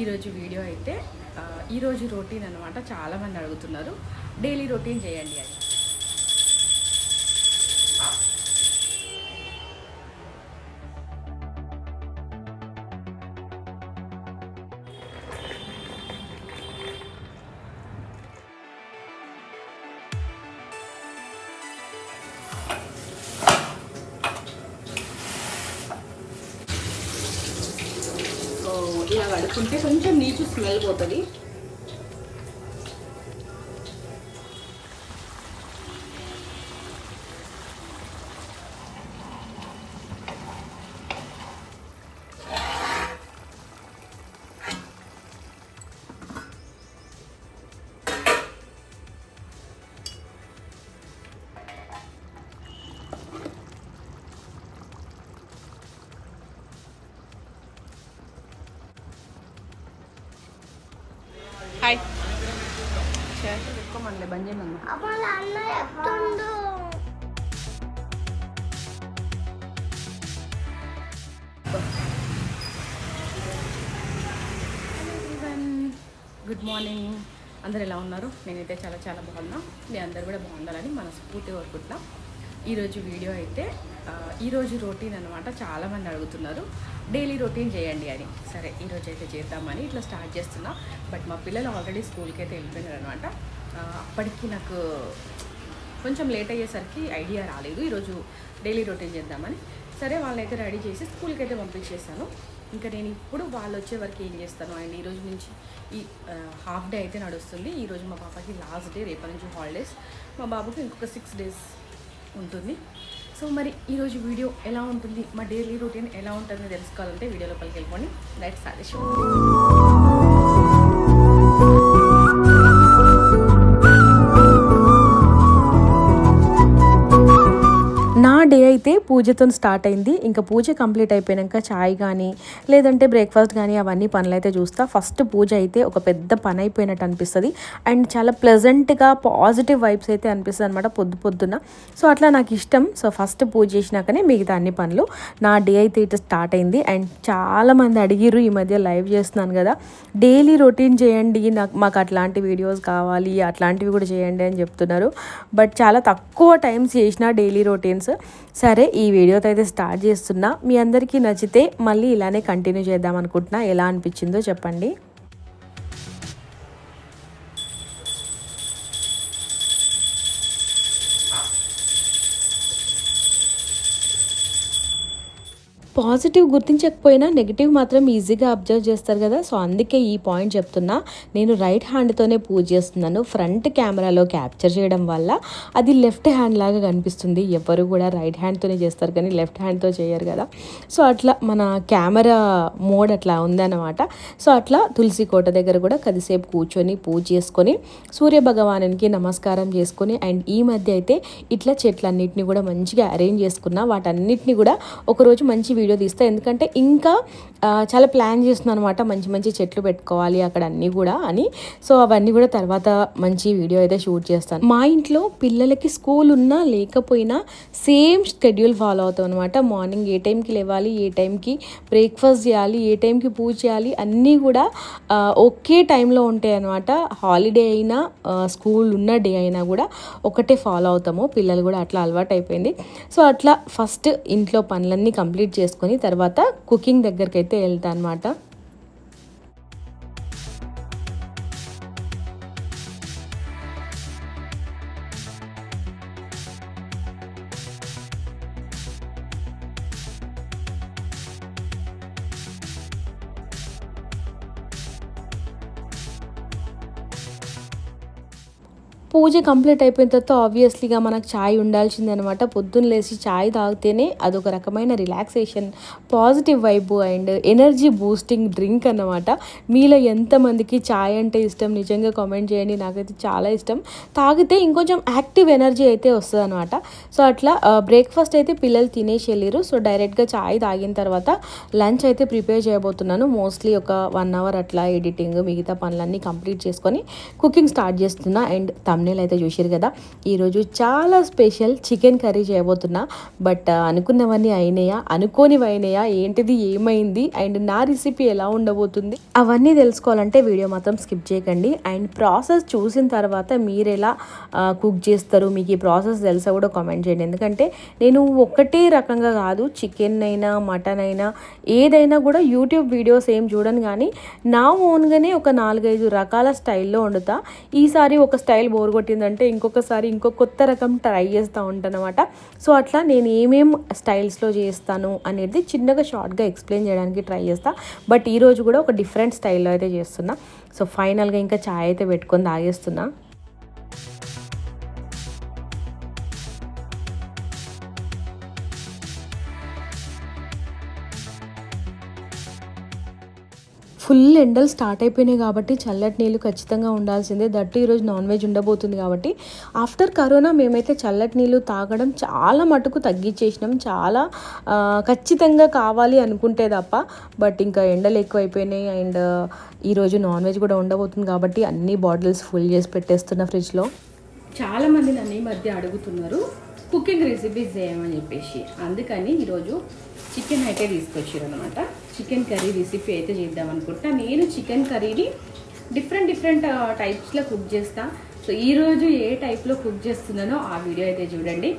ఈరోజు వీడియో అయితే ఈరోజు రొటీన్ అనమాట చాలామంది అడుగుతున్నారు. డైలీ రొటీన్ చేయండి అని. ఇలా కొంచెం నీచు స్మెల్ పోతుంది. పెట్టుకోమనిలే బంద్ చేయమన్నా గుడ్ మార్నింగ్ అందరు ఎలా ఉన్నారు? నేనైతే చాలా చాలా బాగున్నా. మీ అందరు కూడా బాగుండాలని మనస్ఫూర్తి కోరుకుంటున్నాం. ఈరోజు వీడియో అయితే ఈరోజు రొటీన్ అనమాట చాలామంది అడుగుతున్నారు. డైలీ రొటీన్ చేయండి అని. సరే ఈరోజు అయితే చేద్దామని ఇట్లా స్టార్ట్ చేస్తున్నా. బట్ మా పిల్లలు ఆల్రెడీ స్కూల్కి అయితే వెళ్ళిపోయినారు అనమాట అప్పటికి నాకు కొంచెం లేట్ అయ్యేసరికి ఐడియా రాలేదు. ఈరోజు డైలీ రొటీన్ చేద్దామని. సరే వాళ్ళైతే రెడీ చేసి స్కూల్కి అయితే పంపించేసాను ఇంకా నేను ఇప్పుడు వాళ్ళు వచ్చే వరకు ఏం చేస్తాను? అండ్ ఈరోజు నుంచి ఈ హాఫ్ డే అయితే నడుస్తుంది. ఈరోజు మా పాపకి లాస్ట్ డే రేపటి నుంచి హాలిడేస్. మా బాబుకి ఇంకొక సిక్స్ డేస్ ఉంటుంది. సో మరి ఈరోజు వీడియో ఎలా ఉంటుంది? మా డైలీ రొటీన్ ఎలా ఉంటుందని తెలుసుకోవాలంటే వీడియో లోపలికి వెళ్ళిపోండి రైట్ సారీ పూజతో స్టార్ట్ అయింది. ఇంకా పూజ కంప్లీట్ అయిపోయాక చాయ్ కానీ లేదంటే బ్రేక్ఫాస్ట్ కానీ అవన్నీ పనులు అయితే చూస్తా. ఫస్ట్ పూజ అయితే ఒక పెద్ద పని అయిపోయినట్టు అనిపిస్తుంది. అండ్ చాలా ప్లెజెంట్గా పాజిటివ్ వైబ్స్ అయితే అనిపిస్తుంది అనమాట పొద్దు పొద్దున సో అట్లా నాకు ఇష్టం. సో ఫస్ట్ పూజ చేసినాకనే మిగతా అన్ని పనులు. నా డే అయితే ఇటు స్టార్ట్ అయింది. అండ్ చాలామంది అడిగిర్రు ఈ మధ్య లైవ్ చేస్తున్నాను కదా. డైలీ రొటీన్ చేయండి. నాకు మాకు అట్లాంటి వీడియోస్ కావాలి అట్లాంటివి కూడా చేయండి అని చెప్తున్నారు. బట్ చాలా తక్కువ టైమ్స్ చేసిన డైలీ రొటీన్స్ సరే ఈ వీడియోతో అయితే స్టార్ట్ చేస్తున్నా. మీ అందరికీ నచ్చితే మళ్ళీ ఇలానే కంటిన్యూ చేద్దాం అనుకుంటున్నా. ఎలా అనిపించిందో చెప్పండి. పాజిటివ్ గుర్తించకపోయినా నెగిటివ్ మాత్రం ఈజీగా అబ్జర్వ్ చేస్తారు కదా. సో అందుకే ఈ పాయింట్ చెప్తున్నా. నేను రైట్ హ్యాండ్తోనే పూజ చేస్తున్నాను. ఫ్రంట్ కెమెరాలో క్యాప్చర్ చేయడం వల్ల అది లెఫ్ట్ హ్యాండ్ లాగా కనిపిస్తుంది. ఎవరు కూడా రైట్ హ్యాండ్తోనే చేస్తారు కానీ లెఫ్ట్ హ్యాండ్తో చేయరు కదా. సో అట్లా మన కెమెరా మోడ్ అట్లా ఉందన్నమాట. సో అట్లా తులసి కోట దగ్గర కూడా కొద్దిసేపు కూర్చొని పూజ చేసుకొని సూర్య భగవానునికి నమస్కారం చేసుకొని అండ్ ఈ మధ్య అయితే ఇట్లా చెట్లన్నిటిని కూడా మంచిగా అరేంజ్ చేసుకున్నా. వాటన్నిటిని కూడా ఒకరోజు మంచి వీడియో వీడియో తీస్తా. ఎందుకంటే ఇంకా చాలా ప్లాన్ చేస్తున్నాను అనమాట మంచి మంచి చెట్లు పెట్టుకోవాలి అక్కడ అన్నీ కూడా అని. సో అవన్నీ కూడా తర్వాత మంచి వీడియో అయితే షూట్ చేస్తాను. మా ఇంట్లో పిల్లలకి స్కూల్ ఉన్నా లేకపోయినా సేమ్ షెడ్యూల్ ఫాలో అవుతాం అనమాట మార్నింగ్ ఏ టైంకి లేవాలి ఏ టైంకి బ్రేక్ఫాస్ట్ చేయాలి ఏ టైంకి పూజ చేయాలి అన్నీ కూడా ఒకే టైంలో ఉంటాయి అనమాట హాలిడే అయినా స్కూల్ ఉన్న డే అయినా కూడా ఒకటే ఫాలో అవుతాము. పిల్లలు కూడా అట్లా అలవాటు అయిపోయింది సో అట్లా ఫస్ట్ ఇంట్లో పనులన్నీ కంప్లీట్ చేసుకుని తర్వాత కుకింగ్ దగ్గరికి అయితే వెళ్తా అనమాట పూజ కంప్లీట్ అయిపోయిన తర్వాత ఆబ్వియస్లీగా మనకు ఛాయ్ ఉండాల్సిందనమాట పొద్దున్న లేచి ఛాయ్ తాగితేనే అదొక రకమైన relaxation positive vibe and energy boosting drink అన్నమాట. మీలో ఎంతమందికి ఛాయ్ అంటే ఇష్టం? నిజంగా కామెంట్ చేయండి. నాకైతే చాలా ఇష్టం. తాగితే ఇంకొంచెం యాక్టివ్ ఎనర్జీ అయితే వస్తుంది అనమాట సో అట్లా బ్రేక్ఫాస్ట్ అయితే పిల్లలు తినేసి వెళ్ళారు సో డైరెక్ట్గా ఛాయ్ తాగిన తర్వాత లంచ్ అయితే ప్రిపేర్ చేయబోతున్నాను. మోస్ట్లీ ఒక వన్ అవర్ అట్లా ఎడిటింగ్ మిగతా పనులన్నీ కంప్లీట్ చేసుకొని కుకింగ్ స్టార్ట్ చేస్తున్నా. అండ్ తమ్నేల్ అయితే చూసారు కదా. ఈరోజు చాలా స్పెషల్ చికెన్ కర్రీ చేయబోతున్నా. బట్ uh, అనుకున్నవన్నీ అయినాయా? అనుకోనివి అయినాయా? ఏంటిది? ఏమైంది? అండ్ నా రెసిపీ ఎలా ఉండబోతుంది? అవన్నీ తెలుసుకోవాలంటే వీడియో మాత్రం స్కిప్ చేయకండి. అండ్ ప్రాసెస్ చూసిన తర్వాత మీరు ఎలా కుక్ uh, చేస్తారు? మీకు ఈ ప్రాసెస్ తెలుసా కూడా కామెంట్ చేయండి. ఎందుకంటే నేను ఒకటే రకంగా కాదు చికెన్ అయినా మటన్ అయినా ఏదైనా కూడా యూట్యూబ్ వీడియోస్ ఏం చూడను కానీ నా ఓన్గానే ఒక నాలుగైదు రకాల స్టైల్లో వండుతా. ఈసారి ఒక స్టైల్ బోర్ కొట్టిందంటే ఇంకొకసారి ఇంకో కొత్త రకం ట్రై చేస్తూ ఉంటాను అనమాట సో అట్లా నేను ఏమేం స్టైల్స్లో చేస్తాను అనేది చిన్నగా షార్ట్గా ఎక్స్ప్లెయిన్ చేయడానికి ట్రై చేస్తా. బట్ ఈరోజు కూడా ఒక డిఫరెంట్ స్టైల్లో అయితే చేస్తున్నా. సో ఫైనల్గా ఇంకా ఛాయ్ అయితే పెట్టుకొని తాగేస్తున్నా. ఫుల్ ఎండలు స్టార్ట్ అయిపోయినాయి కాబట్టి చల్లటి నీళ్ళు ఖచ్చితంగా ఉండాల్సిందే. దట్టు ఈరోజు నాన్ వెజ్ ఉండబోతుంది కాబట్టి ఆఫ్టర్ కరోనా మేమైతే చల్లటి నీళ్ళు తాగడం చాలా మటుకు తగ్గించేసినాం. చాలా ఖచ్చితంగా కావాలి అనుకుంటే తప్ప బట్ ఇంకా ఎండలు ఎక్కువైపోయినాయి అండ్ ఈరోజు నాన్ వెజ్ కూడా ఉండబోతుంది కాబట్టి అన్ని బాటిల్స్ ఫుల్ చేసి పెట్టేస్తున్న ఫ్రిడ్జ్లో. చాలామంది నన్ను ఈ మధ్య అడుగుతున్నారు కుకింగ్ రెసిపీస్ చేయమని చెప్పేసి. అందుకని ఈరోజు చికెన్ అయితే తీసుకొచ్చారు అనమాట చికెన్ కర్రీ రెసిపీ అయితే చేద్దాం అనుకుంటా. నేను చికెన్ కర్రీని డిఫరెంట్ డిఫరెంట్ టైప్స్లో కుక్ చేస్తా. సో ఈరోజు ఏ టైప్లో కుక్ చేస్తున్నానో ఆ వీడియో అయితే చూడండి.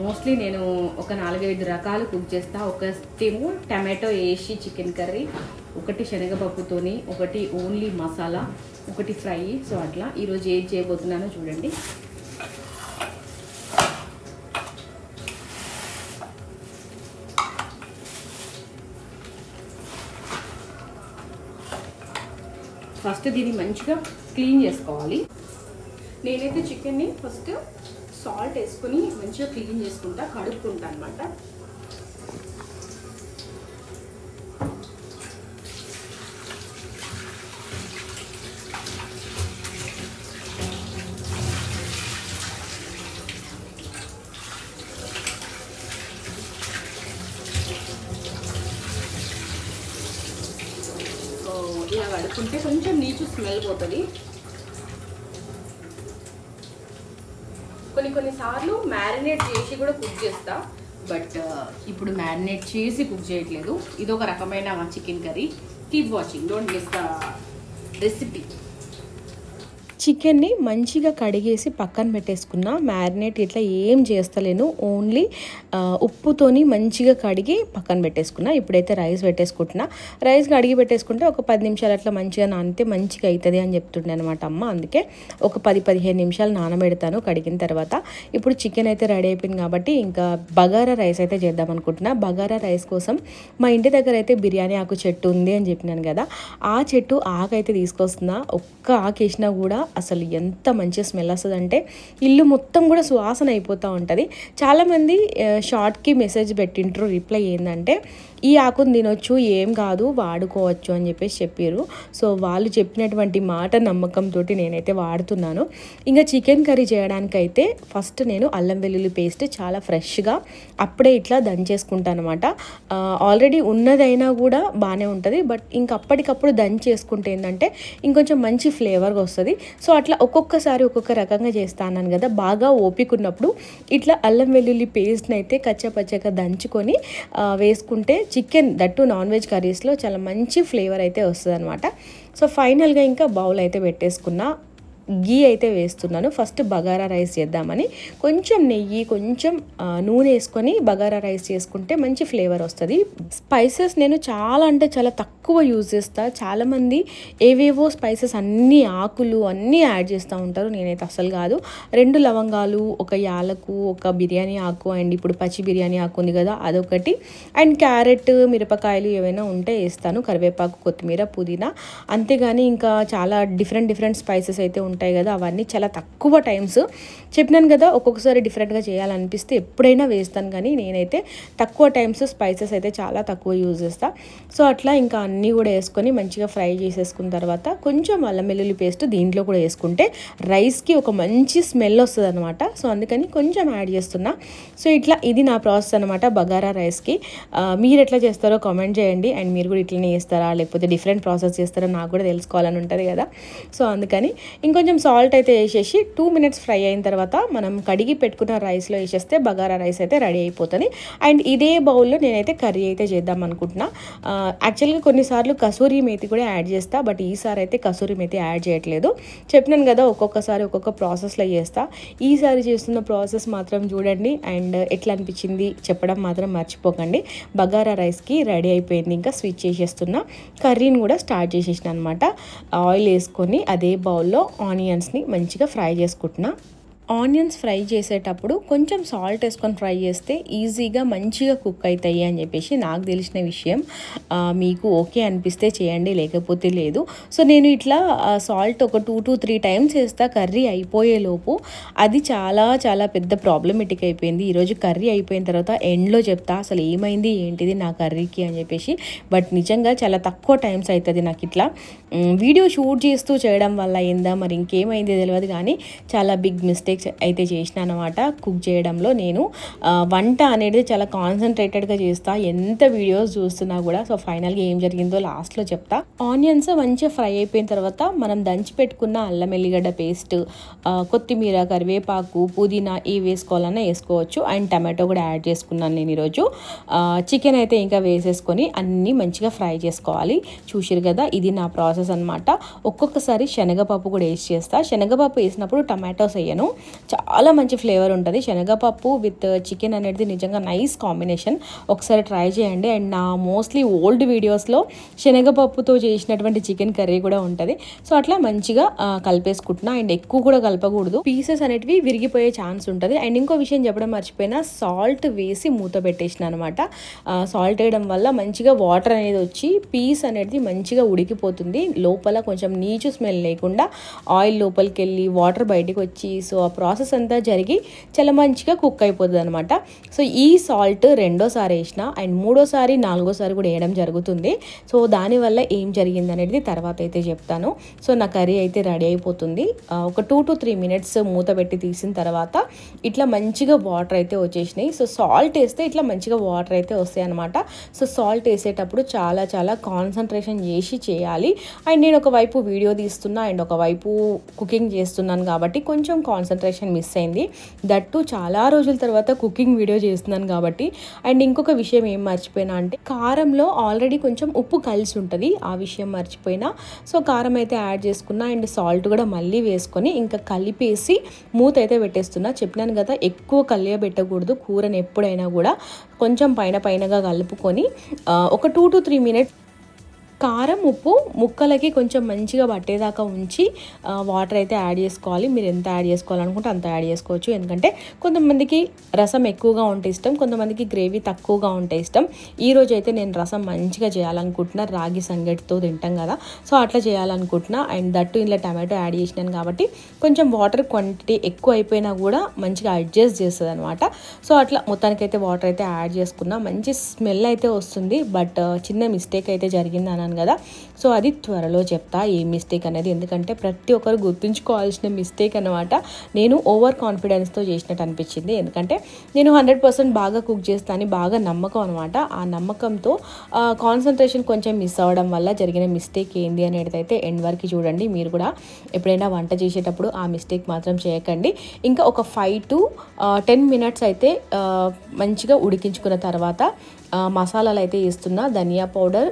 మోస్ట్లీ నేను ఒక నాలుగైదు రకాలు కుక్ చేస్తా. ఒకటేమో టమాటో వేసి చికెన్ కర్రీ ఒకటి శనగపప్పుతోని ఒకటి ఓన్లీ మసాలా ఒకటి ఫ్రై. సో అట్లా. ఈరోజు ఏది చేయబోతున్నానో చూడండి. ఫస్ట్ దీన్ని మంచిగా క్లీన్ చేసుకోవాలి. నేనైతే చికెన్ని ఫస్ట్ సాల్ట్ వేసుకొని మంచిగా క్లీన్ చేసుకుంటా కడుక్కుంటా అనమాట సో ఇలా కడుక్కుంటే కొంచెం నీచు స్మెల్ పోతుంది కొన్ని కొన్నిసార్లు మ్యారినేట్ చేసి కూడా కుక్ చేస్తా. బట్ uh, ఇప్పుడు మ్యారినేట్ చేసి కుక్ చేయట్లేదు. ఇది ఒక రకమైన chicken curry. Keep watching don't miss the recipe చికెన్ని మంచిగా కడిగేసి పక్కన పెట్టేసుకున్న. మ్యారినేట్ ఇట్లా ఏం చేస్తలేను. ఓన్లీ ఉప్పుతోని మంచిగా కడిగి పక్కన పెట్టేసుకున్నా. ఇప్పుడైతే రైస్ పెట్టేసుకుంటున్నా. రైస్ కడిగి పెట్టేసుకుంటే ఒక పది నిమిషాలు అట్లా మంచిగా నానితే మంచిగా అవుతుంది అని చెప్తుండే అనమాట అమ్మ. అందుకే ఒక పది పదిహేను నిమిషాలు నానబెడతాను కడిగిన తర్వాత. ఇప్పుడు చికెన్ అయితే రెడీ అయిపోయింది కాబట్టి ఇంకా బగారా రైస్ అయితే చేద్దాం అనుకుంటున్నా. బగారా రైస్ కోసం మా ఇంటి దగ్గర అయితే బిర్యానీ ఆకు చెట్టు ఉంది అని చెప్పినాను కదా. ఆ చెట్టు ఆకు అయితే తీసుకొస్తున్నా. ఒక్క ఆకు వేసినా కూడా అసలు ఎంత మంచి స్మెల్ వస్తుంది అంటే ఇల్లు మొత్తం కూడా సువాసన అయిపోతూ ఉంటుంది. చాలామంది షార్ట్కి మెసేజ్ పెట్టింటారు రిప్లై ఏంటంటే ఈ ఆకును తినొచ్చు ఏం కాదు వాడుకోవచ్చు అని చెప్పేసి చెప్పారు సో వాళ్ళు చెప్పినటువంటి మాట నమ్మకంతో నేనైతే వాడుతున్నాను. ఇంకా చికెన్ కర్రీ చేయడానికైతే ఫస్ట్ నేను అల్లం వెల్లుల్లి పేస్ట్ చాలా ఫ్రెష్గా అప్పుడే ఇట్లా దంచేసుకుంటాను అనమాట ఆల్రెడీ ఉన్నదైనా కూడా బాగానే ఉంటుంది. బట్ ఇంక అప్పటికప్పుడు దంచేసుకుంటే ఏంటంటే ఇంకొంచెం మంచి ఫ్లేవర్గా వస్తుంది. సో అట్లా ఒక్కొక్కసారి ఒక్కొక్క రకంగా చేస్తాను కదా బాగా ఓపిక ఉన్నప్పుడు ఇట్లా అల్లం వెల్లుల్లి పేస్ట్ని అయితే కచ్చపచ్చగా దంచుకొని వేసుకుంటే చికెన్ దట్టు నాన్ వెజ్ కర్రీస్లో చాలా మంచి ఫ్లేవర్ అయితే వస్తుంది అనమాట సో ఫైనల్గా ఇంకా బౌల్ అయితే పెట్టేసుకున్నా. గీ అయితే వేస్తున్నాను. ఫస్ట్ బగారా రైస్ చేద్దామని. కొంచెం నెయ్యి కొంచెం నూనె వేసుకొని బగారా రైస్ చేసుకుంటే మంచి ఫ్లేవర్ వస్తుంది. స్పైసెస్ నేను చాలా అంటే చాలా తక్కువ యూజ్ చేస్తాను చాలామంది ఏవేవో స్పైసెస్ అన్ని ఆకులు అన్నీ యాడ్ చేస్తూ ఉంటారు. నేనైతే అసలు కాదు. రెండు లవంగాలు ఒక యాలకు ఒక బిర్యానీ ఆకు అండ్ ఇప్పుడు పచ్చి బిర్యానీ ఆకు ఉంది కదా అదొకటి. అండ్ క్యారెట్ మిరపకాయలు ఏవైనా ఉంటే వేస్తాను. కరివేపాకు కొత్తిమీర పుదీనా. అంతేగాని ఇంకా చాలా డిఫరెంట్ డిఫరెంట్ స్పైసెస్ అయితే ఉంటాయి కదా అవన్నీ చాలా తక్కువ టైమ్స్ చెప్పినాను కదా ఒక్కొక్కసారి డిఫరెంట్గా చేయాలనిపిస్తే ఎప్పుడైనా వేస్తాను కానీ నేనైతే తక్కువ టైమ్స్ స్పైసెస్ అయితే చాలా తక్కువ యూజ్ చేస్తాను సో అట్లా ఇంకా అన్నీ కూడా వేసుకొని మంచిగా ఫ్రై చేసేసుకున్న తర్వాత కొంచెం అల్లం వెల్లుల్లి పేస్ట్ దీంట్లో కూడా వేసుకుంటే రైస్కి ఒక మంచి స్మెల్ వస్తుంది అనమాట సో అందుకని కొంచెం యాడ్ చేస్తున్నా. సో ఇట్లా ఇది నా ప్రాసెస్ అనమాట బగారా రైస్కి మీరు ఎట్లా చేస్తారో కామెంట్ చేయండి. అండ్ మీరు కూడా ఇట్లనే చేస్తారా? లేకపోతే డిఫరెంట్ ప్రాసెస్ చేస్తారా? నాకు కూడా తెలుసుకోవాలని ఉంటుంది కదా. సో అందుకని ఇంకొంచెం కొంచెం సాల్ట్ అయితే వేసేసి టూ మినిట్స్ ఫ్రై అయిన తర్వాత మనం కడిగి పెట్టుకున్న రైస్లో వేసేస్తే బగారా రైస్ అయితే రెడీ అయిపోతుంది. అండ్ ఇదే బౌల్లో నేనైతే కర్రీ అయితే చేద్దాం అనుకుంటున్నా. యాక్చువల్గా కొన్నిసార్లు కసూరి మేతి కూడా యాడ్ చేస్తా బట్ ఈసారి అయితే కసూరి మేతి యాడ్ చేయట్లేదు. చెప్పినాను కదా ఒక్కొక్కసారి ఒక్కొక్క ప్రాసెస్లో చేస్తా. ఈసారి చేస్తున్న ప్రాసెస్ మాత్రం చూడండి అండ్ ఎట్లా అనిపించింది చెప్పడం మాత్రం మర్చిపోకండి. బగారా రైస్కి రెడీ అయిపోయింది ఇంకా స్విచ్ చేసేస్తున్నా. కర్రీని కూడా స్టార్ట్ చేసేసిన అనమాట ఆయిల్ వేసుకొని అదే బౌల్లో ఆనియన్స్ని మంచిగా ఫ్రై చేసుకుంటున్నా. ఆనియన్స్ ఫ్రై చేసేటప్పుడు కొంచెం సాల్ట్ వేసుకొని ఫ్రై చేస్తే ఈజీగా మంచిగా కుక్ అవుతాయి అని చెప్పేసి నాకు తెలిసిన విషయం. మీకు ఓకే అనిపిస్తే చేయండి లేకపోతే లేదు. సో నేను ఇట్లా సాల్ట్ ఒక టూ టు త్రీ టైమ్స్ వేస్తా కర్రీ అయిపోయేలోపు అది చాలా చాలా పెద్ద ప్రాబ్లమెటిక్ అయిపోయింది. ఈరోజు కర్రీ అయిపోయిన తర్వాత ఎండ్లో చెప్తా అసలు ఏమైంది? ఏంటిది నా కర్రీకి? అని చెప్పేసి. బట్ నిజంగా చాలా తక్కువ టైమ్స్ అవుతుంది నాకు ఇట్లా. వీడియో షూట్ చేస్తూ చేయడం వల్ల ఏందా? మరి ఇంకేమైంది తెలియదు కానీ చాలా బిగ్ మిస్టేక్ మిస్టేక్స్ అయితే చేసిన అనమాట కుక్ చేయడంలో నేను వంట అనేది చాలా కాన్సన్ట్రేటెడ్గా చేస్తా. ఎంత వీడియోస్ చూస్తున్నా కూడా సో ఫైనల్గా ఏం జరిగిందో లాస్ట్లో చెప్తా. ఆనియన్స్ మంచిగా ఫ్రై అయిపోయిన తర్వాత మనం దంచి పెట్టుకున్న అల్లం ఎల్లిగడ్డ పేస్ట్ కొత్తిమీర కరివేపాకు పుదీనా ఇవి వేసుకోవాలన్నా వేసుకోవచ్చు. అండ్ టమాటో కూడా యాడ్ చేసుకున్నాను నేను ఈరోజు. చికెన్ అయితే ఇంకా వేసేసుకొని అన్నీ మంచిగా ఫ్రై చేసుకోవాలి. చూసిరు కదా ఇది నా ప్రాసెస్ అనమాట ఒక్కొక్కసారి శనగపప్పు కూడా వేసి చేస్తా. శనగపప్పు వేసినప్పుడు టమాటోస్ వేయను. చాలా మంచి ఫ్లేవర్ ఉంటుంది. శనగపప్పు విత్ చికెన్ అనేది నిజంగా నైస్ కాంబినేషన్ ఒకసారి ట్రై చేయండి. అండ్ నా మోస్ట్లీ ఓల్డ్ వీడియోస్లో శనగపప్పుతో చేసినటువంటి చికెన్ కర్రీ కూడా ఉంటుంది. సో అట్లా మంచిగా కలిపేసుకుంటున్నా. అండ్ ఎక్కువ కూడా కలపకూడదు. పీసెస్ అనేటివి విరిగిపోయే ఛాన్స్ ఉంటుంది. అండ్ ఇంకో విషయం చెప్పడం మర్చిపోయినా సాల్ట్ వేసి మూత పెట్టేసిన అనమాట సాల్ట్ వేయడం వల్ల మంచిగా వాటర్ అనేది వచ్చి పీస్ అనేది మంచిగా ఉడికిపోతుంది. లోపల కొంచెం నీచు స్మెల్ లేకుండా ఆయిల్ లోపలికి వెళ్ళి వాటర్ బయటికి వచ్చి సో ఆ ప్రాసెస్ అంతా జరిగి చాలా మంచిగా కుక్ అయిపోతుంది అనమాట సో ఈ సాల్ట్ రెండోసారి వేసిన అండ్ మూడోసారి నాలుగోసారి కూడా వేయడం జరుగుతుంది. సో దానివల్ల ఏం జరిగింది అనేది తర్వాత అయితే చెప్తాను. సో నా కర్రీ అయితే రెడీ అయిపోతుంది. ఒక టూ టు త్రీ మినిట్స్ మూత పెట్టి తీసిన తర్వాత ఇట్లా మంచిగా వాటర్ అయితే వచ్చేసినాయి. సో సాల్ట్ వేస్తే ఇట్లా మంచిగా వాటర్ అయితే వస్తాయి అనమాట సో సాల్ట్ వేసేటప్పుడు చాలా చాలా కాన్సన్ట్రేషన్ చేసి చేయాలి. అండ్ నేను ఒకవైపు వీడియో తీస్తున్నా అండ్ ఒకవైపు కుకింగ్ చేస్తున్నాను కాబట్టి కొంచెం కాన్సన్ట్రేషన్ మిస్ అయింది. దట్టు చాలా రోజుల తర్వాత కుకింగ్ వీడియో చేస్తున్నాను కాబట్టి. అండ్ ఇంకొక విషయం ఏం మర్చిపోయినా అంటే కారంలో ఆల్రెడీ కొంచెం ఉప్పు కలిసి ఉంటుంది. ఆ విషయం మర్చిపోయినా. సో కారం అయితే యాడ్ చేసుకున్నా. అండ్ సాల్ట్ కూడా మళ్ళీ వేసుకొని ఇంకా కలిపేసి మూత అయితే పెట్టేస్తున్నా. చెప్పినాను కదా ఎక్కువ కలియ పెట్టకూడదు. కూరని ఎప్పుడైనా కూడా కొంచెం పైన పైనగా కలుపుకొని ఒక టూ టు త్రీ మినిట్స్ కారం ఉప్పు ముక్కలకి కొంచెం మంచిగా పట్టేదాకా ఉంచి వాటర్ అయితే యాడ్ చేసుకోవాలి. మీరు ఎంత యాడ్ చేసుకోవాలనుకుంటే అంత యాడ్ చేసుకోవచ్చు. ఎందుకంటే కొంతమందికి రసం ఎక్కువగా ఉంటే ఇష్టం కొంతమందికి గ్రేవీ తక్కువగా ఉంటే ఇష్టం. ఈరోజు అయితే నేను రసం మంచిగా చేయాలనుకుంటున్నా. రాగి సంగటితో తింటాం కదా. సో అట్లా చేయాలనుకుంటున్నా. అండ్ దట్టు ఇంట్లో టమాటో యాడ్ చేసినాను కాబట్టి కొంచెం వాటర్ క్వాంటిటీ ఎక్కువ అయిపోయినా కూడా మంచిగా అడ్జస్ట్ చేస్తుంది అనమాట సో అట్లా మొత్తానికైతే వాటర్ అయితే యాడ్ చేసుకున్నా. మంచి స్మెల్ అయితే వస్తుంది. బట్ చిన్న మిస్టేక్ అయితే జరిగింది అని కదా. సో అది త్వరలో చెప్తా ఏ మిస్టేక్ అనేది. ఎందుకంటే ప్రతి ఒక్కరు గుర్తుంచుకోవాల్సిన మిస్టేక్ అనమాట నేను ఓవర్ కాన్ఫిడెన్స్తో చేసినట్టు అనిపించింది. ఎందుకంటే నేను హండ్రెడ్ పర్సెంట్ బాగా కుక్ చేస్తాను బాగా నమ్మకం అనమాట ఆ నమ్మకంతో కాన్సన్ట్రేషన్ కొంచెం మిస్ అవ్వడం వల్ల జరిగిన మిస్టేక్ ఏంది అనేది అయితే ఎండ్ వరకు చూడండి. మీరు కూడా ఎప్పుడైనా వంట చేసేటప్పుడు ఆ మిస్టేక్ మాత్రం చేయకండి. ఇంకా ఒక ఫైవ్ టు టెన్ మినిట్స్ అయితే మంచిగా ఉడికించుకున్న తర్వాత మసాలాలు అయితే ఇస్తున్నా ధనియా పౌడర్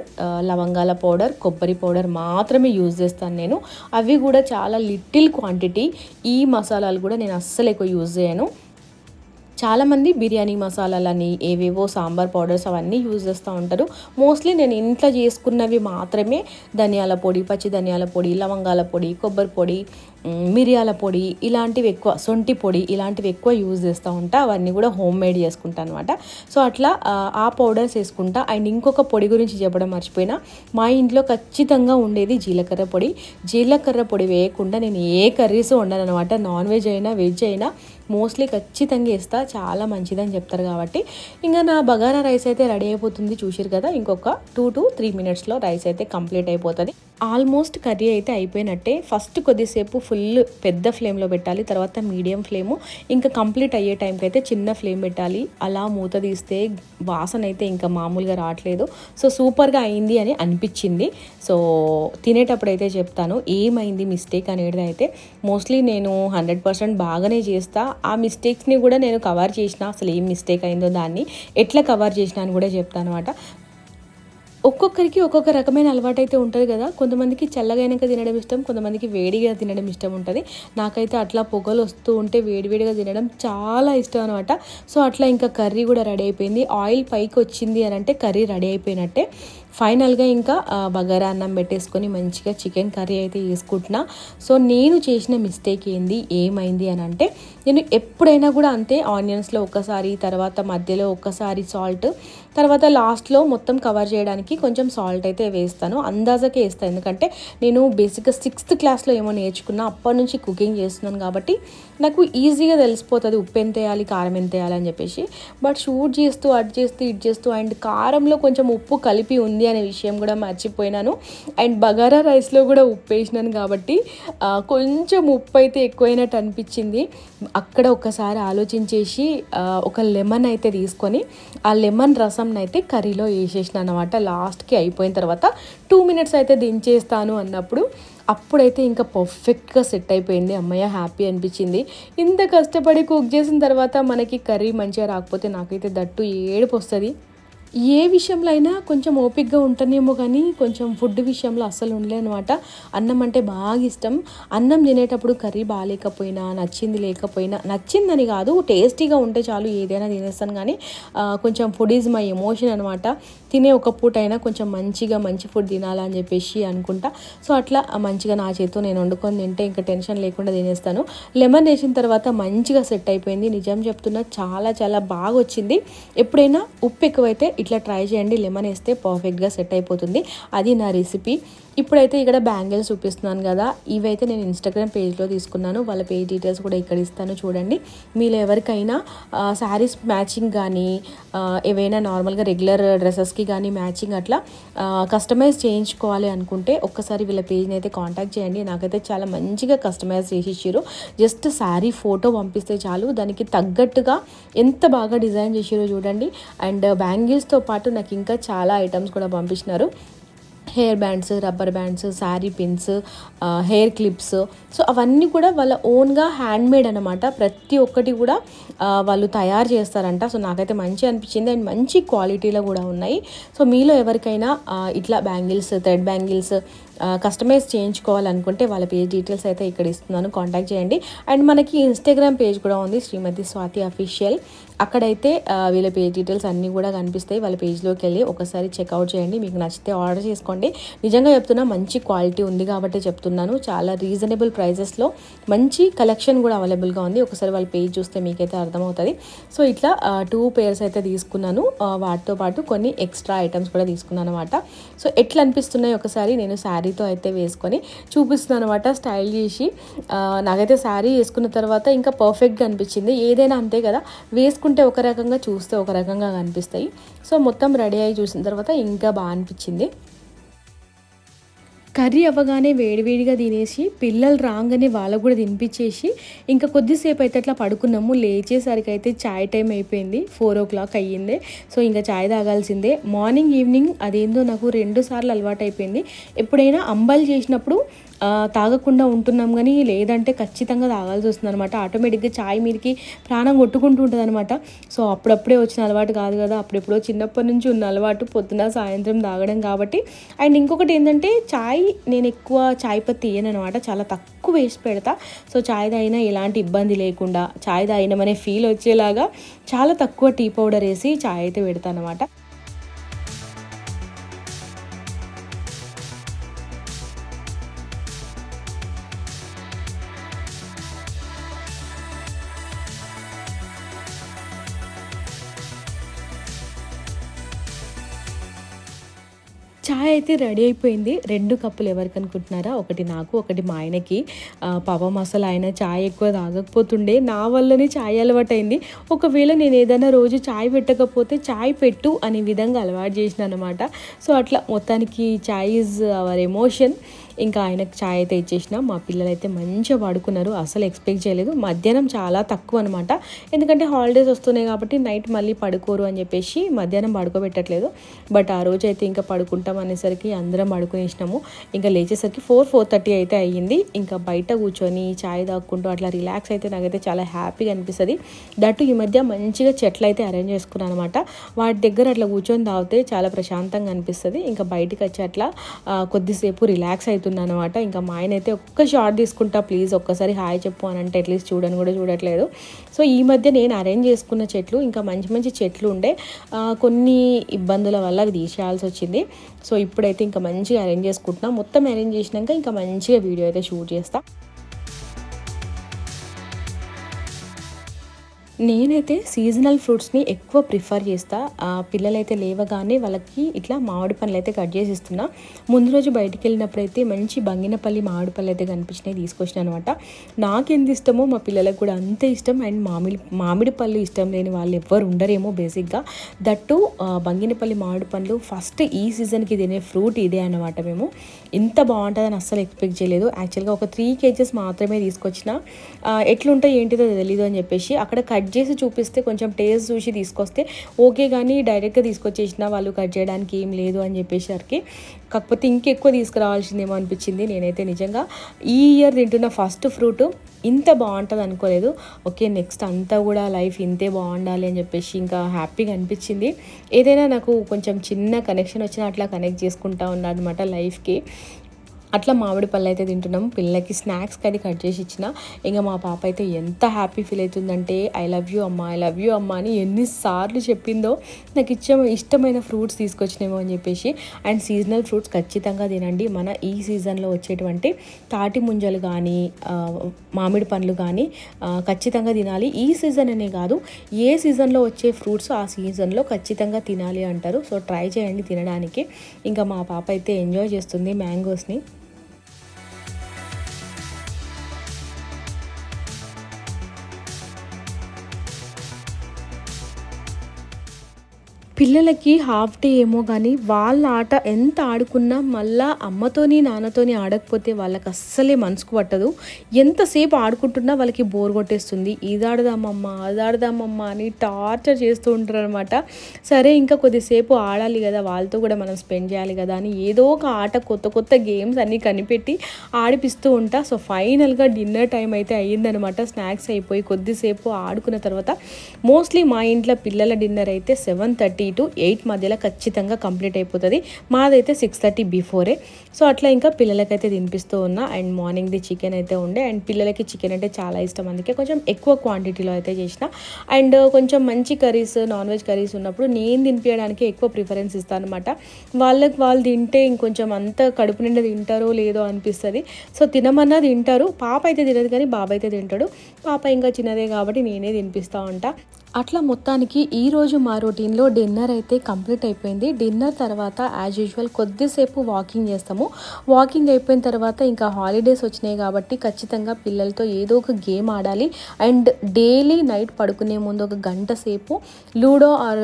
లవంగాల పౌడర్ కొబ్బరి కొబ్బరి పౌడర్ మాత్రమే యూజ్ చేస్తాను నేను. అవి కూడా చాలా లిటిల్ క్వాంటిటీ ఈ మసాలాలు కూడా నేను అస్సలు ఎక్కువ యూజ్ చేయను. చాలామంది బిర్యానీ మసాలాలని ఏవేవో సాంబార్ పౌడర్స్ అవన్నీ యూజ్ చేస్తూ ఉంటారు. మోస్ట్లీ నేను ఇంట్లో చేసుకున్నవి మాత్రమే ధనియాల పొడి పచ్చి ధనియాల పొడి లవంగాల పొడి కొబ్బరి పొడి మిరియాల పొడి ఇలాంటివి ఎక్కువ సొంటి పొడి ఇలాంటివి ఎక్కువ యూజ్ చేస్తూ ఉంటా. అవన్నీ కూడా హోమ్ మేడ్ చేసుకుంటా అనమాట సో అట్లా ఆ, పౌడర్స్ వేసుకుంటా. అండ్ ఇంకొక పొడి గురించి చెప్పడం మర్చిపోయినా మా ఇంట్లో ఖచ్చితంగా ఉండేది జీలకర్ర పొడి. జీలకర్ర పొడి వేయకుండా నేను ఏ కర్రీస్ వండను అనమాట నాన్ వెజ్ అయినా వెజ్ అయినా మోస్ట్లీ ఖచ్చితంగా వేస్తా. చాలా మంచిదని చెప్తారు కాబట్టి. ఇంకా నా బగారా రైస్ అయితే రెడీ అయిపోతుంది. చూసారు కదా ఇంకొక టూ టు త్రీ మినిట్స్లో రైస్ అయితే కంప్లీట్ అయిపోతుంది. ఆల్మోస్ట్ కర్రీ అయితే అయిపోయినట్టే. ఫస్ట్ కొద్దిసేపు ఫుల్ పెద్ద ఫ్లేమ్లో పెట్టాలి తర్వాత మీడియం ఫ్లేము. ఇంకా కంప్లీట్ అయ్యే టైంకి అయితే చిన్న ఫ్లేమ్ పెట్టాలి. అలా మూత తీస్తే వాసన అయితే ఇంకా మామూలుగా రావట్లేదు. సో సూపర్గా అయింది అని అనిపించింది. సో తినేటప్పుడు అయితే చెప్తాను ఏమైంది మిస్టేక్ అనేది అయితే. మోస్ట్లీ నేను హండ్రెడ్ పర్సెంట్ బాగానే చేస్తా. ఆ మిస్టేక్స్ని కూడా నేను కవర్ చేసిన అసలు ఏం మిస్టేక్ అయిందో దాన్ని ఎట్లా కవర్ చేసిన అని కూడా చెప్తాను అనమాట ఒక్కొక్కరికి ఒక్కొక్క రకమైన అలవాటు అయితే ఉంటుంది కదా. కొంతమందికి చల్లగైనాక తినడం ఇష్టం కొంతమందికి వేడిగా తినడం ఇష్టం ఉంటుంది. నాకైతే అట్లా పొగలు వస్తూ ఉంటే వేడివేడిగా తినడం చాలా ఇష్టం అనమాట సో అట్లా ఇంకా కర్రీ కూడా రెడీ అయిపోయింది. ఆయిల్ పైకి వచ్చింది అని అంటే కర్రీ రెడీ అయిపోయినట్టే. ఫైనల్గా ఇంకా బగారా అన్నం పెట్టేసుకొని మంచిగా చికెన్ కర్రీ అయితే వేసుకుంటున్నా. సో నేను చేసిన మిస్టేక్ ఏంది ఏమైంది అని అంటే నేను ఎప్పుడైనా కూడా అంతే ఆనియన్స్లో ఒక్కసారి తర్వాత మధ్యలో ఒక్కసారి సాల్ట్ తర్వాత లాస్ట్లో మొత్తం కవర్ చేయడానికి కొంచెం సాల్ట్ అయితే వేస్తాను. అందాజకే వేస్తాను ఎందుకంటే నేను బేసిక్గా సిక్స్త్ క్లాస్లో ఏమో నేర్చుకున్నా అప్పటి నుంచి కుకింగ్ చేస్తున్నాను కాబట్టి నాకు ఈజీగా తెలిసిపోతుంది ఉప్పు ఎంత వేయాలి కారం ఎంత వేయాలి అని చెప్పేసి. బట్ షూట్ చేస్తూ అట్ చేస్తూ ఇట్ చేస్తూ అండ్ కారంలో కొంచెం ఉప్పు కలిపి ఉంది అనే విషయం కూడా మర్చిపోయినాను. అండ్ బగారా రైస్లో కూడా ఉప్పు వేసినాను కాబట్టి కొంచెం ఉప్పు అయితే ఎక్కువైనట్టు అనిపించింది. అక్కడ ఒకసారి ఆలోచించేసి ఒక లెమన్ అయితే తీసుకొని ఆ లెమన్ రసం అయితే కర్రీలో వేసేసిన అనమాట లాస్ట్కి అయిపోయిన తర్వాత టూ మినిట్స్ అయితే దించేస్తాను అన్నప్పుడు అప్పుడైతే ఇంకా పర్ఫెక్ట్గా సెట్ అయిపోయింది. అమ్మయ్య హ్యాపీ అనిపించింది. ఇంత కష్టపడి కుక్ చేసిన తర్వాత మనకి కర్రీ మంచిగా రాకపోతే నాకైతే దట్టు ఏడుపు వస్తుంది. ఏ విషయంలో అయినా కొంచెం ఓపిక్గా ఉంటానేమో కానీ కొంచెం ఫుడ్ విషయంలో అస్సలు ఉండలే అనమాట అన్నం అంటే బాగా ఇష్టం. అన్నం తినేటప్పుడు కర్రీ బాగాలేకపోయినా నచ్చింది లేకపోయినా నచ్చిందని కాదు టేస్టీగా ఉంటే చాలు ఏదైనా తినేస్తాను కానీ కొంచెం ఫుడ్ ఈజ్ మై ఎమోషన్ అనమాట తినే ఒక పూట అయినా కొంచెం మంచిగా మంచి ఫుడ్ తినాలని చెప్పేసి అనుకుంటా. సో అట్లా మంచిగా నా చేతితో నేను వండుకొని తింటే ఇంకా టెన్షన్ లేకుండా తినేస్తాను. లెమన్ వేసిన తర్వాత మంచిగా సెట్ అయిపోయింది. నిజం చెప్తున్నా చాలా చాలా బాగా వచ్చింది ఎప్పుడైనా ఉప్పు ఎక్కువైతే ఇట్లా ట్రై చేయండి లెమన్ వేస్తే పర్ఫెక్ట్గా సెట్ అయిపోతుంది. అది నా రెసిపీ ఇప్పుడైతే ఇక్కడ బ్యాంగిల్స్ చూపిస్తున్నాను కదా. ఇవైతే నేను ఇన్స్టాగ్రామ్ పేజ్లో తీసుకున్నాను. వాళ్ళ పేజ్ డీటెయిల్స్ కూడా ఇక్కడ ఇస్తాను చూడండి. మీరు ఎవరికైనా శారీస్ మ్యాచింగ్ కానీ ఏవైనా నార్మల్గా రెగ్యులర్ డ్రెస్సెస్కి కానీ మ్యాచింగ్ అట్లా కస్టమైజ్ చేయించుకోవాలి అనుకుంటే ఒక్కసారి వీళ్ళ పేజ్ని అయితే కాంటాక్ట్ చేయండి. నాకైతే చాలా మంచిగా కస్టమైజ్ చేసి ఇచ్చారు జస్ట్ శారీ ఫోటో పంపిస్తే చాలు. దానికి తగ్గట్టుగా ఎంత బాగా డిజైన్ చేసారో చూడండి. అండ్ బ్యాంగిల్స్తో పాటు నాకు ఇంకా చాలా ఐటమ్స్ కూడా పంపించినారు. Hair bands rubber bands sari pins hair clips so అవన్నీ కూడా వాళ్ళ ఓన్గా హ్యాండ్మేడ్ అనమాట ప్రతి ఒక్కటి కూడా uh, వాళ్ళు తయారు చేస్తారంట. సో నాకైతే మంచి అనిపించింది. అండ్ మంచి క్వాలిటీలో కూడా ఉన్నాయి. సో మీలో ఎవరికైనా uh, ఇట్లా bangles thread bangles uh, customize చేయించుకోవాలనుకుంటే వాళ్ళ పేజ్ డీటెయిల్స్ అయితే ఇక్కడ ఇస్తున్నాను. కాంటాక్ట్ చేయండి. అండ్ మనకి ఇన్స్టాగ్రామ్ పేజ్ కూడా ఉంది. శ్రీమతి స్వాతి అఫీషియల్. అక్కడైతే వీళ్ళ పేజ్ డీటెయిల్స్ అన్నీ కూడా కనిపిస్తాయి. వాళ్ళ పేజ్లోకి వెళ్ళి ఒకసారి చెక్అవుట్ చేయండి. మీకు నచ్చితే ఆర్డర్ చేసుకోండి. నిజంగా చెప్తున్నా మంచి క్వాలిటీ ఉంది కాబట్టి చెప్తున్నాను. చాలా రీజనబుల్ ప్రైజెస్లో మంచి కలెక్షన్ కూడా అవైలబుల్గా ఉంది. ఒకసారి వాళ్ళ పేజ్ చూస్తే మీకైతే అర్థమవుతుంది. సో ఇట్లా టూ పేర్స్ అయితే తీసుకున్నాను. వాటితో పాటు కొన్ని ఎక్స్ట్రా ఐటమ్స్ కూడా తీసుకున్నాను అనమాట సో ఎట్లా అనిపిస్తున్నాయి ఒకసారి నేను శారీతో అయితే వేసుకొని చూపిస్తున్నాను అనమాట స్టైల్ చేసి నాకైతే శారీ వేసుకున్న తర్వాత ఇంకా పర్ఫెక్ట్గా అనిపించింది. ఏదైనా అంతే కదా వేసుకుంటే ఒక రకంగా చూస్తే ఒక రకంగా కనిపిస్తాయి. సో మొత్తం రెడీ అయ్యి చూసిన తర్వాత ఇంకా బాగా అనిపించింది. కర్రీ అవ్వగానే వేడివేడిగా తినేసి పిల్లలు రాగానే వాళ్ళకు కూడా తినిపించేసి ఇంకా కొద్దిసేపు అయితే అట్లా పడుకున్నాము. లేచేసరికి అయితే చాయ్ టైం అయిపోయింది. ఫోర్ ఓ క్లాక్ అయ్యింది. సో ఇంకా చాయ్ తాగాల్సిందే. మార్నింగ్ ఈవినింగ్ అదేందో నాకు రెండు సార్లు అలవాటు అయిపోయింది ఎప్పుడైనా అంబలు చేసినప్పుడు తాగకుండా ఉంటున్నాం కానీ లేదంటే ఖచ్చితంగా తాగాల్సి వస్తుంది అనమాట ఆటోమేటిక్గా చాయ్ మీదకి ప్రాణం కొట్టుకుంటూ ఉంటుంది అనమాట సో అప్పుడప్పుడే వచ్చిన అలవాటు కాదు కదా. అప్పుడెప్పుడో చిన్నప్పటి నుంచి ఉన్న అలవాటు పొద్దున సాయంత్రం తాగడం కాబట్టి. అండ్ ఇంకొకటి ఏంటంటే చాయ్ నేను ఎక్కువ చాయ్ పత్తి అనమాట చాలా తక్కువ వేసి పెడతా. సో చాయ్ తాగినా ఎలాంటి ఇబ్బంది లేకుండా చాయ్ తాగినామనే ఫీల్ వచ్చేలాగా చాలా తక్కువ టీ పౌడర్ వేసి చాయ్ అయితే పెడతాను అనమాట అయితే రెడీ అయిపోయింది. రెండు కప్పులు ఎవరికి అనుకుంటున్నారా? ఒకటి నాకు ఒకటి మా ఆయనకి. పాపం అసలు ఆయన చాయ్ ఎక్కువ తాగకపోతుండే. నా వల్లనే చాయ్ అలవాటైంది. ఒకవేళ నేను ఏదైనా రోజు చాయ్ పెట్టకపోతే చాయ్ పెట్టు అనే విధంగా అలవాటు చేసిన అనమాట సో అట్లా మొత్తానికి చాయ్ ఈజ్ అవర్ ఎమోషన్. ఇంకా ఆయనకు చాయ్ అయితే ఇచ్చేసిన. మా పిల్లలు అయితే మంచిగా పడుకున్నారు. అసలు ఎక్స్పెక్ట్ చేయలేదు. మధ్యాహ్నం చాలా తక్కువ అనమాట ఎందుకంటే హాలిడేస్ వస్తున్నాయి కాబట్టి నైట్ మళ్ళీ పడుకోరు అని చెప్పేసి మధ్యాహ్నం పడుకోబెట్టట్లేదు. బట్ ఆ రోజు అయితే ఇంకా పడుకుంటాం అనేసరికి అందరం పడుకునేసినాము. ఇంకా లేచేసరికి ఫోర్ ఫోర్ థర్టీ అయితే అయ్యింది. ఇంకా బయట కూర్చొని ఛాయ్ తాక్కుంటూ అట్లా రిలాక్స్ అయితే నాకైతే చాలా హ్యాపీగా అనిపిస్తుంది. దట్టు ఈ మధ్య మంచిగా చెట్లు అయితే అరేంజ్ చేసుకున్నాను అనమాట వాటి దగ్గర అట్లా కూర్చొని తాగితే చాలా ప్రశాంతంగా అనిపిస్తుంది. ఇంకా బయటికి వచ్చి అట్లా కొద్దిసేపు రిలాక్స్ అయితే అవుతున్నాను అనమాట ఇంకా మా ఆయన అయితే ఒక్క షార్ట్ తీసుకుంటా ప్లీజ్ ఒక్కసారి హాయ్ చెప్పు అని అంటే అట్లీస్ట్ చూడని కూడా చూడట్లేదు. సో ఈ మధ్య నేను అరేంజ్ చేసుకున్న చెట్లు ఇంకా మంచి మంచి చెట్లు ఉండే కొన్ని ఇబ్బందుల వల్ల అవి తీసేయాల్సి వచ్చింది. సో ఇప్పుడైతే ఇంకా మంచిగా అరేంజ్ చేసుకుంటున్నా. మొత్తం అరేంజ్ చేసినాక ఇంకా మంచిగా వీడియో అయితే షూట్ చేస్తాను నేనైతే సీజనల్ ఫ్రూట్స్ని ఎక్కువ ప్రిఫర్ చేస్తా. పిల్లలైతే లేవగానే వాళ్ళకి ఇట్లా మామిడి పండ్లు అయితే కట్ చేసి ఇస్తున్నా. ముందు రోజు బయటికి వెళ్ళినప్పుడు అయితే మంచి బంగినపల్లి మామిడి పళ్ళు అయితే కనిపించినాయి తీసుకొచ్చిన అనమాట నాకెంత ఇష్టమో మా పిల్లలకు కూడా అంతే ఇష్టం. అండ్ మామిడి మామిడి పళ్ళు ఇష్టం లేని వాళ్ళు ఎవ్వరు ఉండరేమో బేసిక్గా. దట్టు బంగినపల్లి మామిడి పండ్లు ఫస్ట్ ఈ సీజన్కి తినే ఫ్రూట్ ఇదే అనమాట మేము. ఇంత బాగుంటుందని అస్సలు ఎక్స్పెక్ట్ చేయలేదు. యాక్చువల్గా ఒక త్రీ కేజెస్ మాత్రమే తీసుకొచ్చిన. ఎట్లుంటాయి ఏంటిదో తెలీదు అని చెప్పేసి అక్కడ కట్ కట్ చేసి చూపిస్తే కొంచెం టేస్ట్ చూసి తీసుకొస్తే ఓకే కానీ డైరెక్ట్గా తీసుకొచ్చేసిన వాళ్ళు కట్ చేయడానికి ఏం లేదు అని చెప్పేసరికి. కాకపోతే ఇంకెక్కువ తీసుకురావాల్సిందేమో అనిపించింది నేనైతే నిజంగా. ఈ ఇయర్ తింటున్న ఫస్ట్ ఫ్రూట్ ఇంత బాగుంటుంది అనుకోలేదు. ఓకే నెక్స్ట్ అంతా కూడా లైఫ్ ఇంతే బాగుండాలి అని చెప్పేసి ఇంకా హ్యాపీగా అనిపించింది. ఏదైనా నాకు కొంచెం చిన్న కనెక్షన్ వచ్చినా అట్లా కనెక్ట్ చేసుకుంటా ఉన్నా అనమాట లైఫ్కి అట్లా మామిడి పళ్ళు అయితే తింటున్నాం. పిల్లలకి స్నాక్స్కి అది కట్ చేసి ఇచ్చిన. ఇంకా మా పాప అయితే ఎంత హ్యాపీ ఫీల్ అవుతుందంటే ఐ లవ్ యూ అమ్మ ఐ లవ్ యూ అమ్మ అని ఎన్నిసార్లు చెప్పిందో నాకు ఇచ్చే ఇష్టమైన ఫ్రూట్స్ తీసుకొచ్చినేమో అని చెప్పేసి. అండ్ సీజనల్ ఫ్రూట్స్ ఖచ్చితంగా తినండి. మన ఈ సీజన్లో వచ్చేటువంటి తాటి ముంజలు కానీ మామిడి పండ్లు కానీ ఖచ్చితంగా తినాలి. ఈ సీజన్ అనే కాదు ఏ సీజన్లో వచ్చే ఫ్రూట్స్ ఆ సీజన్లో ఖచ్చితంగా తినాలి అంటారు. సో ట్రై చేయండి తినడానికి. ఇంకా మా పాప అయితే ఎంజాయ్ చేస్తుంది మ్యాంగోస్ని. పిల్లలకి హాఫ్ డే ఏమో కానీ వాళ్ళ ఆట ఎంత ఆడుకున్నా మళ్ళా అమ్మతోని నాన్నతోని ఆడకపోతే వాళ్ళకి అస్సలే మనసుకు పట్టదు. ఎంతసేపు ఆడుకుంటున్నా వాళ్ళకి బోర్ కొట్టేస్తుంది. ఇది ఆడదామమ్మా అది ఆడదామమ్మా అని టార్చర్ చేస్తూ ఉంటారు అనమాట సరే ఇంకా కొద్దిసేపు ఆడాలి కదా వాళ్ళతో కూడా మనం స్పెండ్ చేయాలి కదా అని ఏదో ఒక ఆట కొత్త కొత్త గేమ్స్ అన్నీ కనిపెట్టి ఆడిపిస్తూ ఉంటా. సో ఫైనల్గా డిన్నర్ టైం అయితే అయ్యిందనమాట స్నాక్స్ అయిపోయి కొద్దిసేపు ఆడుకున్న తర్వాత మోస్ట్లీ మా ఇంట్లో పిల్లల డిన్నర్ అయితే సెవెన్ థర్టీ టు ఎయిట్ మధ్యలో ఖచ్చితంగా కంప్లీట్ అయిపోతుంది. మాదైతే సిక్స్ థర్టీ బిఫోరే సో అట్లా ఇంకా పిల్లలకైతే తినిపిస్తూ ఉన్నా. అండ్ మార్నింగ్ది చికెన్ అయితే ఉండే. అండ్ పిల్లలకి చికెన్ అంటే చాలా ఇష్టం. అందుకే కొంచెం ఎక్కువ క్వాంటిటీలో అయితే చేసిన. అండ్ కొంచెం మంచి కర్రీస్ నాన్ వెజ్ కర్రీస్ ఉన్నప్పుడు నేను తినిపించడానికి ఎక్కువ ప్రిఫరెన్స్ ఇస్తాను అనమాట వాళ్ళకి వాళ్ళు తింటే ఇంకొంచెం అంత కడుపు నిండా తింటారో లేదో అనిపిస్తుంది. సో తినమన్నా తింటారు. పాప అయితే తినదు కానీ బాబు అయితే తింటాడు. పాప ఇంకా చిన్నదే కాబట్టి నేనే తినిపిస్తూ ఉంటా. అట్లా మొత్తానికి ఈరోజు మా రొటీన్లో డిన్నర్ అయితే కంప్లీట్ అయిపోయింది. డిన్నర్ తర్వాత యాజ్ యూజువల్ కొద్దిసేపు వాకింగ్ చేస్తాము. వాకింగ్ అయిపోయిన తర్వాత ఇంకా హాలిడేస్ వచ్చినాయి కాబట్టి ఖచ్చితంగా పిల్లలతో ఏదో ఒక గేమ్ ఆడాలి. అండ్ డైలీ నైట్ పడుకునే ముందు ఒక గంట సేపు ludo or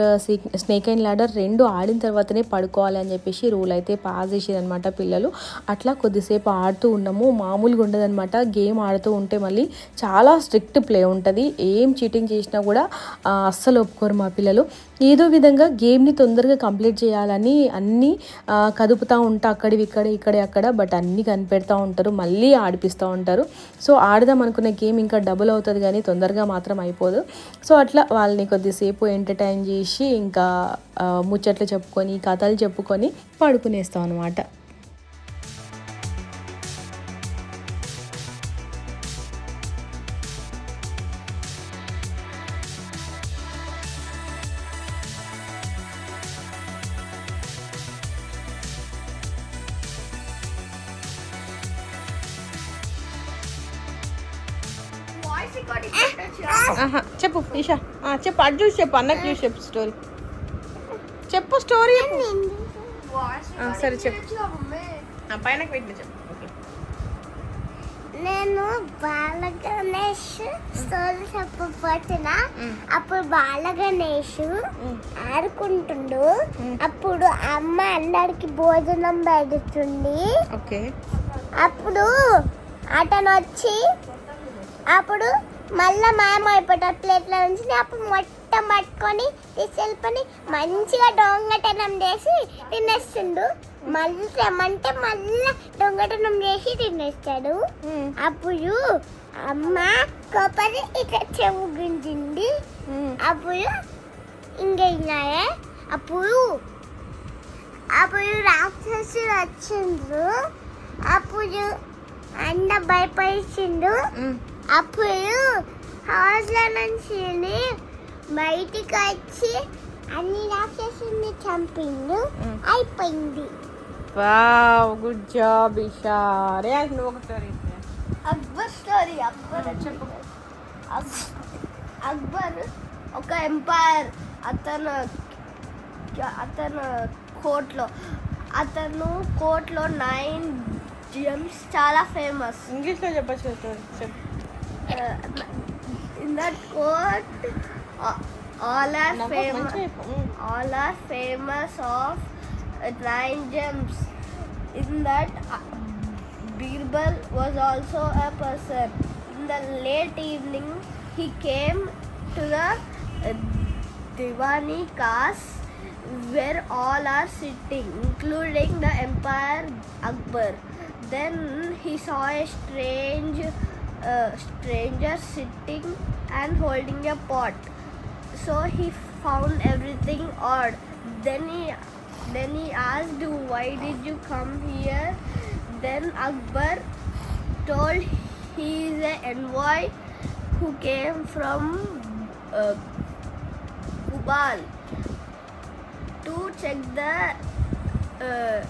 snake and ladder రెండు ఆడిన తర్వాతనే పడుకోవాలి అని చెప్పేసి రూల్ అయితే పాస్ చేసేదనమాట పిల్లలు. అట్లా కొద్దిసేపు ఆడుతూ ఉన్నాము. మామూలుగా ఉండదనమాట గేమ్ ఆడుతూ ఉంటే మళ్ళీ చాలా స్ట్రిక్ట్ ప్లే ఉంటుంది. ఏం చీటింగ్ చేసినా కూడా అస్సలు ఒప్పుకోరు మా పిల్లలు. ఏదో విధంగా గేమ్ని తొందరగా కంప్లీట్ చేయాలని అన్నీ కదుపుతూ ఉంటా అక్కడివి ఇక్కడ ఇక్కడే అక్కడ బట్ అన్నీ కనిపెడతా ఉంటారు మళ్ళీ ఆడిపిస్తూ ఉంటారు. సో ఆడదాం అనుకున్న గేమ్ ఇంకా డబుల్ అవుతుంది కానీ తొందరగా మాత్రం అయిపోదు. సో అట్లా వాళ్ళని కొద్దిసేపు ఎంటర్టైన్ చేసి ఇంకా ముచ్చట్లు చెప్పుకొని కథలు చెప్పుకొని పడుకునేస్తాం అనమాట అటు చూసి చెప్పు అన్నకు చూసి చెప్పు స్టోరీ చెప్పు స్టోరీ సరే చెప్పు. పైన పెట్టిన చెప్పు నేను బాల గణేష్ స్టోరీ చెప్పబోతున్నా. అప్పుడు బాల గణేష్ మ్మ్. ఆడుకుంటుండు. అప్పుడు అమ్మ అందరికి భోజనం పెడుతుంది ఓకే అప్పుడు అతను వచ్చి అప్పుడు మళ్ళా మామ అయిపోతాడు ప్లేట్లో నుంచి అప్పుడు మొత్తం పట్టుకొని తీసుకెళ్ళిపోయి మంచిగా దొంగతనం చేసి తినేస్తుండు. మళ్ళీ తెమ్మంటే మళ్ళా దొంగతనం చేసి తినేస్తాడు. అప్పుడు అమ్మ కోపని ఇట్లా చెవు గుంజింది. అప్పుడు ఇంకేనాయే అప్పుడు అప్పుడు రాక్షసులు వచ్చిండ్రు అప్పుడు అన్న భయపడిచిండు అప్పుడు హౌస్లో నుంచి బయటికి వచ్చి అన్ని రాక్షసుల్ని చంపిండు. అయిపోయింది. Wow good job Isha. రే నువ్వు ఒక స్టోరీ అక్బర్ స్టోరీ అక్బర్ చెప్పు. అక్బర్ ఒక ఎంపైర్. అతను అతను కోర్ట్లో అతను కోర్ట్లో నైన్ జెమ్స్ చాలా ఫేమస్. ఇంగ్లీష్లో చెప్పచ్చు చెప్పు. In that court all are famous all are famous of nine gems in that uh, Birbal was also a person. In the late evening he came to the uh, Diwani Khas where all are sitting including the Empire Akbar. Then he saw a strange uh, stranger sitting and holding a pot. So he found everything odd. Then he, then he asked, Why did you come here? Then Akbar told he is an envoy who came from uh, Kubal to check the uh,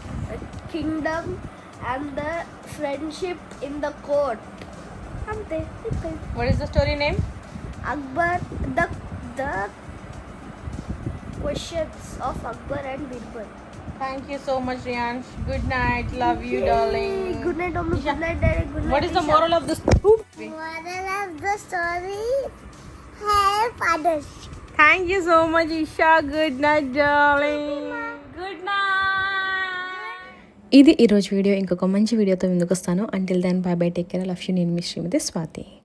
kingdom and the friendship in the court. What is the story name? Akbar the the questions of Akbar and Birbal. Thank you so much Riyans good night love you darling Good night. Isha. Good night, Daddy. Good night. Is the Isha. Moral of the story Moral of the story: Help others. Thank you so much Isha good night darling good night ఇది ఈరోజు video ఇంకొక మంచి వీడియోతో ముందుకు వస్తాను until then bye bye take care love you నేను మీ శ్రీమతి స్వాతి